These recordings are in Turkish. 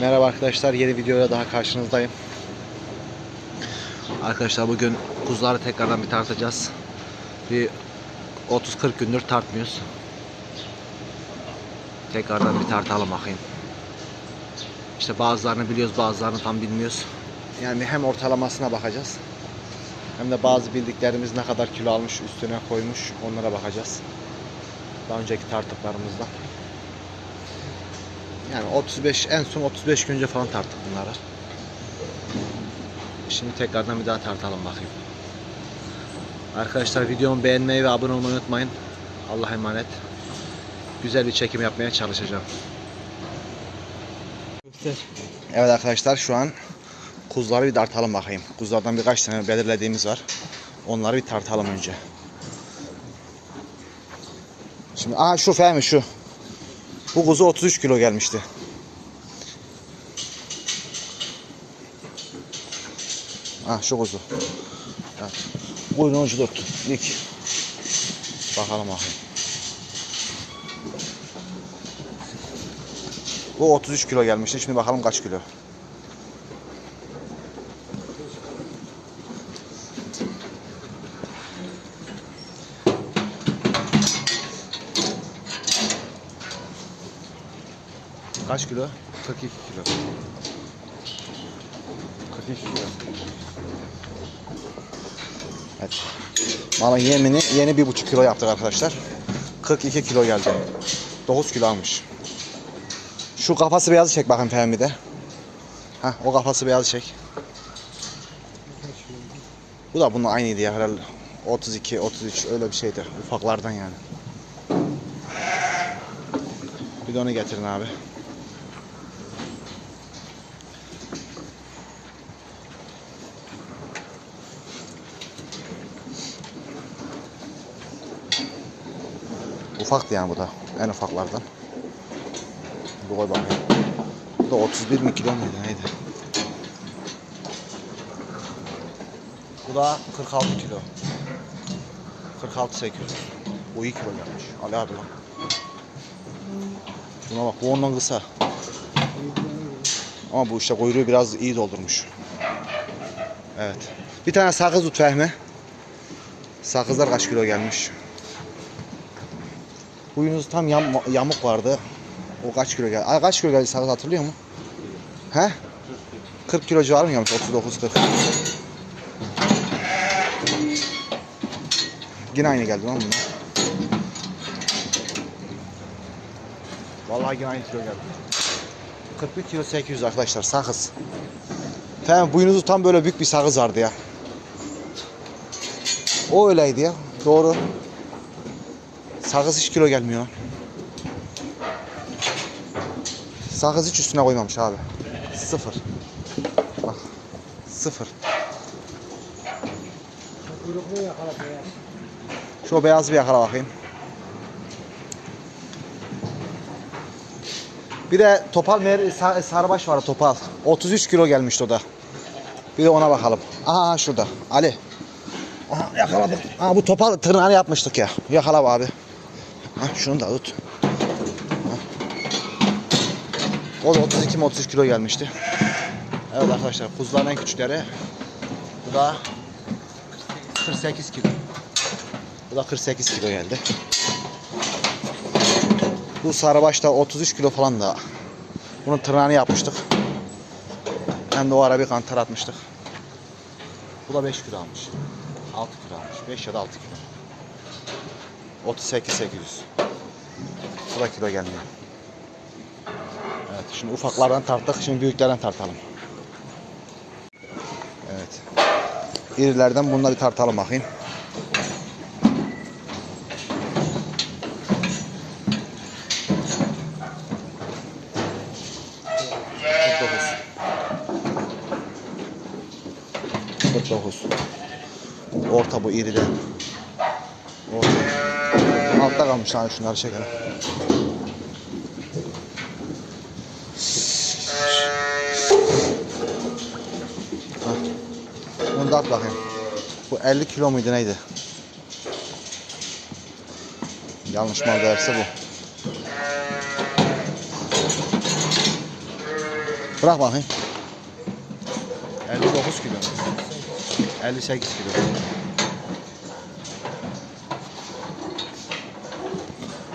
Merhaba arkadaşlar, yeni videoya daha karşınızdayım. Arkadaşlar bugün kuzuları tekrardan bir tartacağız. Bir 30-40 gündür tartmıyoruz. Tekrardan bir tartalım bakayım. İşte bazılarını biliyoruz, bazılarını tam bilmiyoruz. Yani hem ortalamasına bakacağız. Hem de bazı bildiklerimiz ne kadar kilo almış, üstüne koymuş onlara bakacağız. Daha önceki tartıklarımızda. Yani 35 en son 35 gün önce falan tarttık bunları. Şimdi tekrardan bir daha tartalım bakayım. Arkadaşlar videomu beğenmeyi ve abone olmayı unutmayın. Allah'a emanet. Güzel bir çekim yapmaya çalışacağım. Evet arkadaşlar şu an kuzuları bir tartalım bakayım. Kuzulardan birkaç tane belirlediğimiz var. Onları bir tartalım önce. Şimdi aha şu Fehmi şu. Bu kuzu 33 kilo gelmişti. Ha şu kuzu. Evet. Kuyruğun ucu tuttu. Dik. Bakalım bakayım. Bu 33 kilo gelmişti. Şimdi bakalım kaç kilo. Kaç kilo? 42 kilo. 42 kilo. Evet. Malın yemini yeni bir buçuk kilo yaptık arkadaşlar. 42 kilo geldi. 9 kilo almış. Şu kafası beyazı çek bakın Fehmi de. Heh, o kafası beyazı çek. Bu da bununla aynıydı ya herhalde. 32, 33 öyle bir şeydi. Ufaklardan yani. Bir de onu getirin abi. Ufaktı yani bu da. En ufaklardan. Bu koy bakayım. Bu da 31 mi kilo muydu neydi? Bu da 46 kilo. 46 800. Bu iyi kilo gelmiş. Ali abi lan. Buna bak bu ondan kısa. Ama bu işte kuyruğu biraz iyi doldurmuş. Evet. Bir tane sakız tut Fehmi. Sakızlar kaç kilo gelmiş? Buyunuz tam yam, yamuk vardı. O kaç kilo geldi? Ay kaç kilo geldi sakız hatırlıyor musun? He? 40 kilo civarı mı gelmiş? 39 40. Yine aynı geldi lan bunlar. Vallahi yine aynı kilo geldi. 41 kilo 800 arkadaşlar sakız. Tamam buyunuzu tam böyle büyük bir sakız vardı ya. O öyleydi ya. Doğru. Sakız hiç kilo gelmiyor. Sakız hiç üstüne koymamış abi. Sıfır. Bak. Sıfır. Şu beyaz bir yakala bakayım. Bir de topal mer sa- sarıbaş var topal. 33 kilo gelmişti o da. Bir de ona bakalım. Aha şurada. Ali. Aha yakaladım. Aha bu topal tırnağını yapmıştık ya. Yakala abi. Ha, şunu da tut. O da 32 mi 33 kilo gelmişti. Evet arkadaşlar kuzuların en küçükleri. Bu da 48 kilo. Bu da 48 kilo geldi. Bu sarıbaş da 33 kilo falan da. Bunun tırnağını yapmıştık. Hem de o ara bir kantar atmıştık. Bu da 5 kilo almış. 6 kilo almış. 5 ya da 6 kilo. 38 800. Bu da kilo gelmiyor. Evet şimdi ufaklardan tarttık. Şimdi büyüklerden tartalım. Evet. İrilerden bunları tartalım bakayım. Orta bu iri de. Orta. Altta kalmış lan şunları çekelim. Bunu da at bakayım. Bu 50 kilo muydu neydi? Yanlış mal derse bu. Bırak bakayım. 59 kilo. 58 kilo.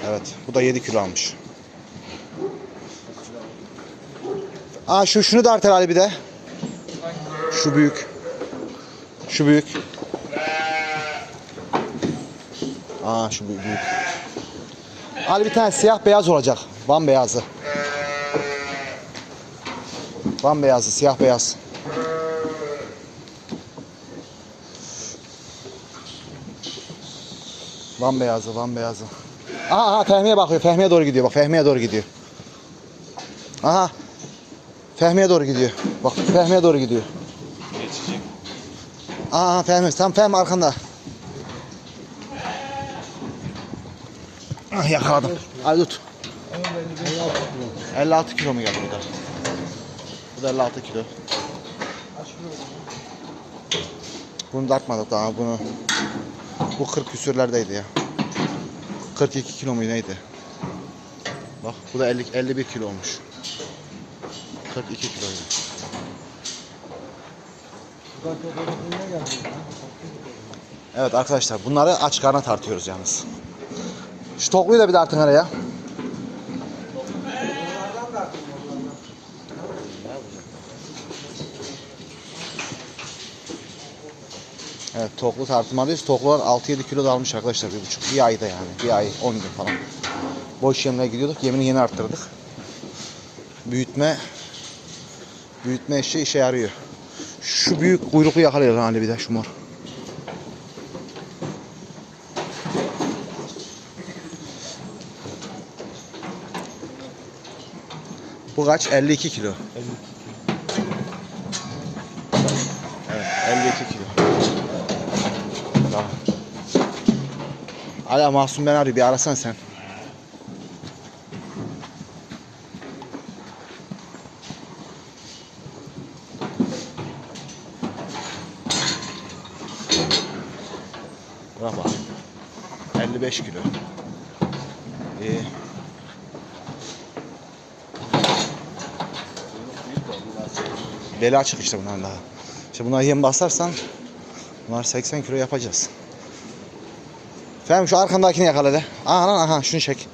Evet, bu da 7 kilo almış. Aa şu şunu da artar bir de. Şu büyük. Şu büyük. Aa şu büyük. büyük. Ali bir tane siyah beyaz olacak. Van beyazı. Van beyazı, siyah beyaz. Van beyazı, Van beyazı. Aha, aha Fehmi'ye bakıyor. Fehmi'ye doğru gidiyor. Bak Fehmi'ye doğru gidiyor. Aha. Fehmi'ye doğru gidiyor. Bak Fehmi'ye doğru gidiyor. Geçecek. Aa Fehmi, tam Fehmi arkanda. Ah yakaladım. Hadi tut. 56 kilo mu geldi bu da? Bu da 56 kilo. Bunu da atmadık daha bunu. Bu 40 küsürlerdeydi ya. 42 kilo mu neydi? Bak bu da 50, 51 kilo olmuş. 42 kiloydu. Evet arkadaşlar bunları aç karnına tartıyoruz yalnız. Şu tokluyu da bir de artın araya. Evet toklu tartmalıyız. Toklular 6-7 kilo da almış arkadaşlar bir buçuk. Bir ayda yani. Bir ay 10 gün falan. Boş yemle gidiyorduk. Yemini yeni arttırdık. Büyütme büyütme işi işe yarıyor. Şu büyük kuyruklu yakalıyor lan Ali bir de şu mor. Bu kaç? 52 kilo. 52 Evet, 52 kilo. Tamam. Hala Mahsun ben arıyor. Bir arasan sen. Buna bak. 55 kilo. İyi. Beli açık işte bunların daha. İşte bunları yem basarsan bunlar 80 kilo yapacağız. Fehmi şu arkandakini yakala hele. Aha lan aha şunu çek.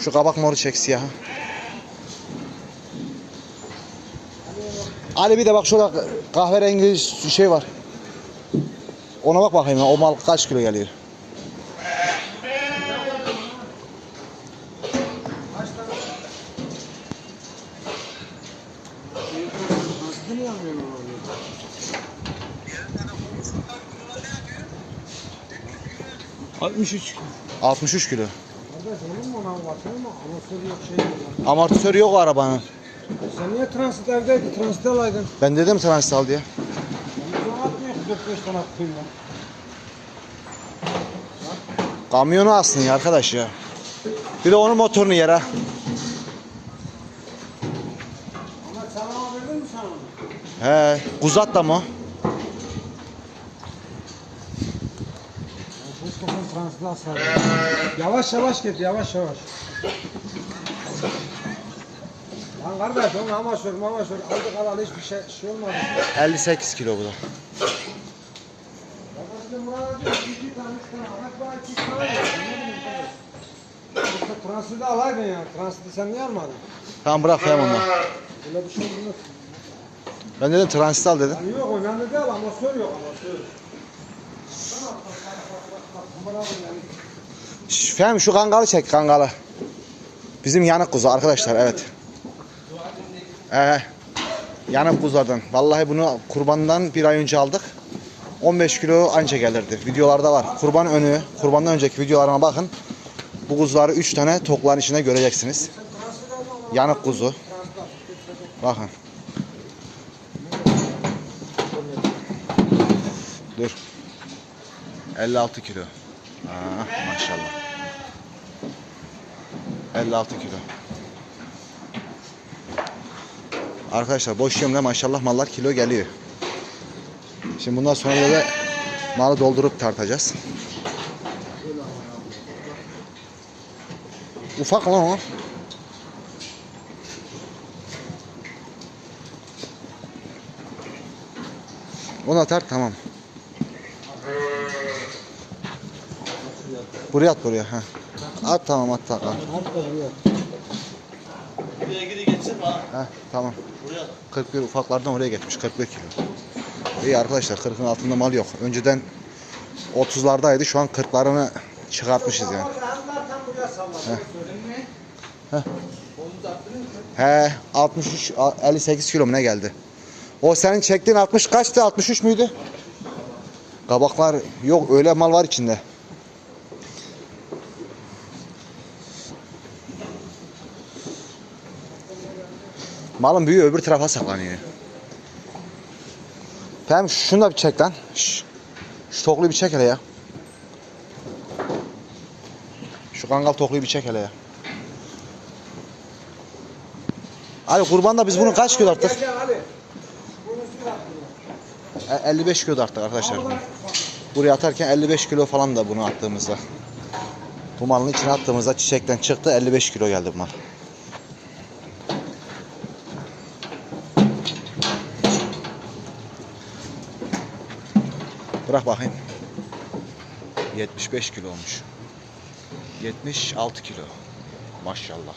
Şu kabak moru çek siyahı. Ali bir de bak şurada kahverengi şey var. Ona bak bakayım o mal kaç kilo geliyor. 63. 63 kilo. Kardeş olur mu ona bakıyor mu? Anasır yok şey yok. lan. Amortisör yok arabanın. Sen niye transit evdeydi? Transit alaydın. Ben dedim sana sal diye. Ben sana atmıyor 45 tane atayım lan. Kamyonu alsın ya arkadaş ya. Bir de onun motorunu yer ha. Ama sana verdin mi sana onu? He, kuzat da mı? Transit alsana. Yavaş yavaş git yavaş yavaş. Lan kardeş onu amatör amatör aldık alalı hiçbir şey, şey olmadı. 58 kilo bu da. Yoksa transiti alaydın ya. Transiti sen niye almadın? Tamam bırak ya onu. Böyle bir şey yok. Ben dedim transit al dedim. Yani yok önemli değil amatör yok amatör. Tamam Fehmi şu kangalı çek kangalı. Bizim yanık kuzu arkadaşlar evet. Ee, yanık kuzulardan. Vallahi bunu kurbandan bir ay önce aldık. 15 kilo anca gelirdi. Videolarda var. Kurban önü, kurbandan önceki videolarıma bakın. Bu kuzuları 3 tane tokların içinde göreceksiniz. Yanık kuzu. Bakın. Dur. 56 kilo. Ha, maşallah. 56 kilo. Arkadaşlar boş yemle maşallah mallar kilo geliyor. Şimdi bundan sonra da malı doldurup tartacağız. Ufak lan o. Ona tart tamam. Buraya at buraya. Ha. At tamam at tamam. Buraya gidi geçsin bana. Ha, tamam. Buraya. 41 ufaklardan oraya geçmiş 41 kilo. İyi arkadaşlar 40'ın altında mal yok. Önceden 30'lardaydı şu an 40'larını çıkartmışız yani. He 63 a- 58 kilo mu ne geldi? O senin çektiğin 60 kaçtı? 63 müydü? Kabaklar yok öyle mal var içinde. Malın büyüğü öbür tarafa saklanıyor. Tamam şunu da bir çek lan. Şş. Şu tokluyu bir çek hele ya. Şu kangal tokluyu bir çek hele ya. Ali kurban da biz bunu kaç kilo? Gel Ali. E, 55 kilo da attık arkadaşlar bunu. Buraya atarken 55 kilo falan da bunu attığımızda. Bu malın içine attığımızda çiçekten çıktı 55 kilo geldi bu mal. Bırak bakayım. 75 kilo olmuş. 76 kilo. Maşallah.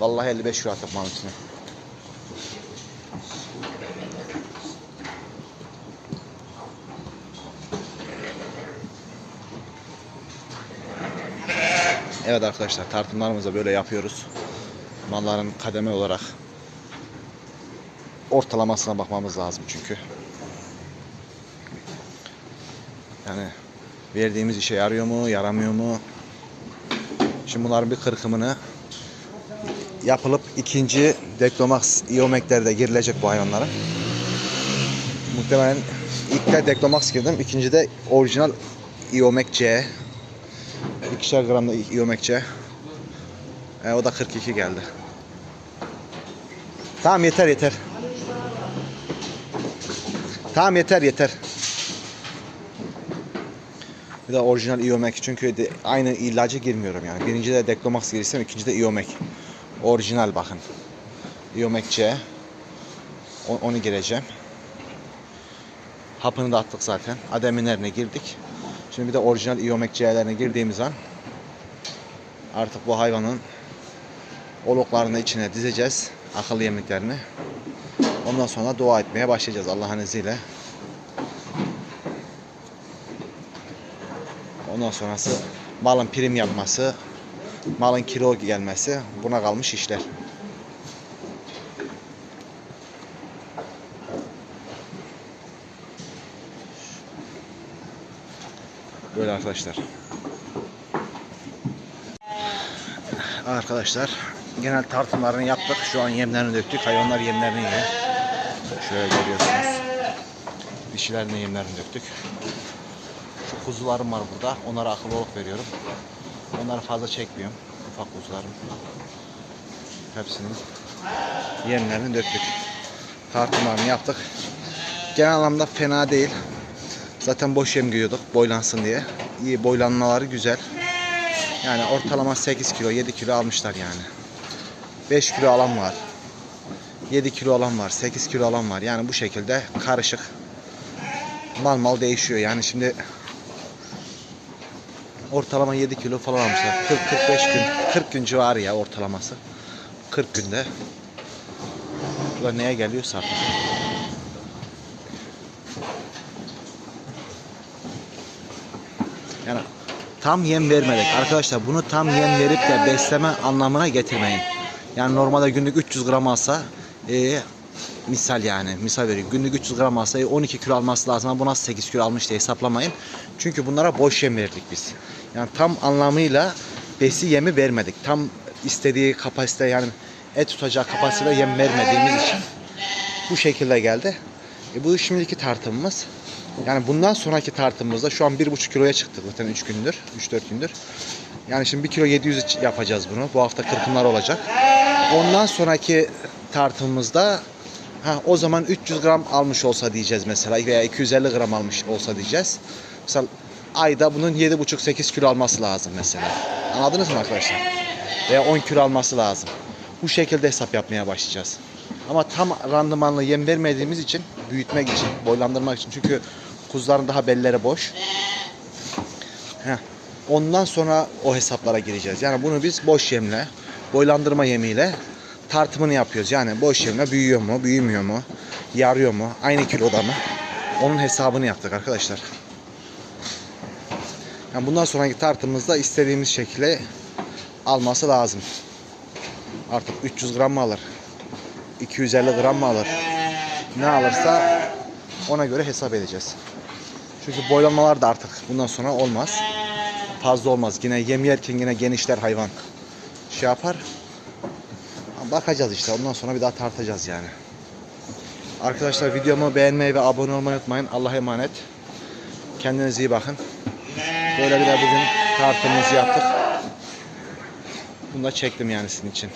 Vallahi 55 kilo attık malın içine. Evet arkadaşlar tartımlarımızı böyle yapıyoruz. Malların kademe olarak ortalamasına bakmamız lazım çünkü. Yani verdiğimiz işe yarıyor mu, yaramıyor mu? Şimdi bunların bir kırkımını yapılıp ikinci Deklomax Iomeklerde girilecek bu hayvanlara. Muhtemelen ilk de Deklomax girdim, ikinci de orijinal Iomek C. İkişer gram da Iomek E, o da 42 geldi. Tamam yeter yeter. Tamam yeter yeter. Bir de orijinal Iomek çünkü de aynı ilacı girmiyorum yani. Birinci de Deklomax girsem ikinci de Iomek. Orijinal bakın. Iomek C. Onu gireceğim. Hapını da attık zaten. Ademinlerine girdik. Şimdi bir de orijinal Iomek C'lerine girdiğimiz an artık bu hayvanın oluklarını içine dizeceğiz. Akıllı yemliklerini. Ondan sonra dua etmeye başlayacağız Allah'ın izniyle. Ondan sonrası malın prim yapması, malın kilo gelmesi buna kalmış işler. Böyle arkadaşlar. Arkadaşlar genel tartımlarını yaptık. Şu an yemlerini döktük. Hayvanlar yemlerini yiyor. Şöyle görüyorsunuz. Dişilerin de yemlerini döktük. Kuzularım var burada. Onlara akıllı oluk veriyorum. Onları fazla çekmiyorum. Ufak kuzularım. Hepsinin yemlerini döktük. Tartımlarını yaptık. Genel anlamda fena değil. Zaten boş yem giyiyorduk boylansın diye. İyi boylanmaları güzel. Yani ortalama 8 kilo 7 kilo almışlar yani. 5 kilo alan var. 7 kilo alan var. 8 kilo alan var. Yani bu şekilde karışık. Mal mal değişiyor. Yani şimdi ortalama 7 kilo falan almışlar. 40-45 gün. 40 gün civarı ya ortalaması. 40 günde. Bu neye geliyorsa artık. Yani tam yem vermedik. Arkadaşlar bunu tam yem verip de besleme anlamına getirmeyin. Yani normalde günlük 300 gram alsa e, misal yani misal veriyorum. Günlük 300 gram alsa e, 12 kilo alması lazım ama bu nasıl 8 kilo almış diye hesaplamayın. Çünkü bunlara boş yem verdik biz. Yani tam anlamıyla besi yemi vermedik. Tam istediği kapasite yani et tutacak kapasitede yem vermediğimiz için bu şekilde geldi. E bu şimdiki tartımımız. Yani bundan sonraki tartımımızda şu an 1,5 kiloya çıktık zaten 3 gündür, 3-4 gündür. Yani şimdi 1 kilo 700 iç- yapacağız bunu. Bu hafta kırkımlar olacak. Ondan sonraki tartımımızda ha, o zaman 300 gram almış olsa diyeceğiz mesela veya 250 gram almış olsa diyeceğiz. Mesela ayda bunun 7,5-8 kilo alması lazım mesela. Anladınız mı arkadaşlar? Veya 10 kilo alması lazım. Bu şekilde hesap yapmaya başlayacağız. Ama tam randımanlı yem vermediğimiz için, büyütmek için, boylandırmak için. Çünkü kuzuların daha belleri boş. Heh. Ondan sonra o hesaplara gireceğiz. Yani bunu biz boş yemle, boylandırma yemiyle tartımını yapıyoruz. Yani boş yemle büyüyor mu, büyümüyor mu, yarıyor mu, aynı kiloda mı? Onun hesabını yaptık arkadaşlar. Yani bundan sonraki tartımızda istediğimiz şekilde alması lazım. Artık 300 gram mı alır? 250 gram mı alır? Ne alırsa ona göre hesap edeceğiz. Çünkü boylanmalar da artık bundan sonra olmaz. Fazla olmaz. Yine yem yerken yine genişler hayvan. Şey yapar. Bakacağız işte. Ondan sonra bir daha tartacağız yani. Arkadaşlar videomu beğenmeyi ve abone olmayı unutmayın. Allah'a emanet. Kendinize iyi bakın. Böyle bir de bugün tartımımızı yaptık. Bunu da çektim yani sizin için.